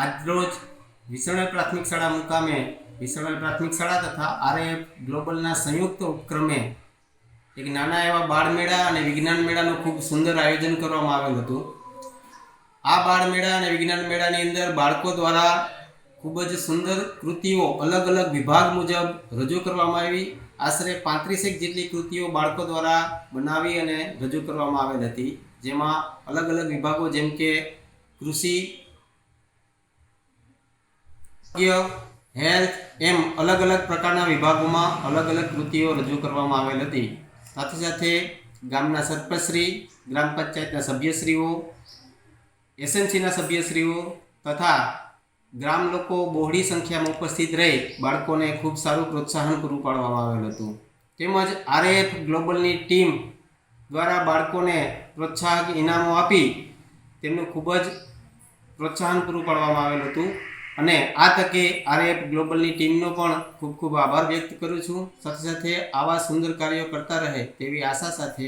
આજરોજ વિસરણા પ્રાથમિક શાળા મુકામે વિસરણા પ્રાથમિક શાળા તથા આરએફ ગ્લોબલના સંયુક્ત ઉપક્રમે એક નાના એવા બાળમેળા અને વિજ્ઞાન મેળાનું ખૂબ સુંદર આયોજન કરવામાં આવેલ હતું. આ બાળ મેળા અને વિજ્ઞાન મેળાની અંદર બાળકો દ્વારા ખૂબ જ સુંદર કૃતિઓ અલગ અલગ વિભાગ મુજબ રજૂ કરવામાં આવી. આશરે પાંત્રીસેક જેટલી કૃતિઓ બાળકો દ્વારા બનાવી અને રજૂ કરવામાં આવેલ હતી. જેમાં અલગ અલગ વિભાગો જેમ કે કૃષિ હેલ્થ એમ અલગ અલગ પ્રકારના વિભાગોમાં અલગ અલગ કૃતિઓ રજૂ કરવામાં આવેલ હતી. સાથે સાથે ગામના સરપંચશ્રી, ગ્રામ પંચાયતના સભ્યશ્રીઓ, એસએમસીના સભ્યશ્રીઓ તથા ગ્રામ લોકો બહોળી સંખ્યામાં ઉપસ્થિત રહી બાળકોને ખૂબ સારું પ્રોત્સાહન પૂરું પાડવામાં આવેલ હતું. તેમજ આરએફ ગ્લોબલની ટીમ દ્વારા બાળકોને પ્રોત્સાહક ઇનામો આપી તેમનું ખૂબ જ પ્રોત્સાહન પૂરું પાડવામાં આવેલ હતું. અને આ તકે આરએફ ગ્લોબલની ટીમનો પણ ખૂબ ખૂબ આભાર વ્યક્ત કરું છું. સાથે સાથે આવા સુંદર કાર્યો કરતા રહે તેવી આશા સાથે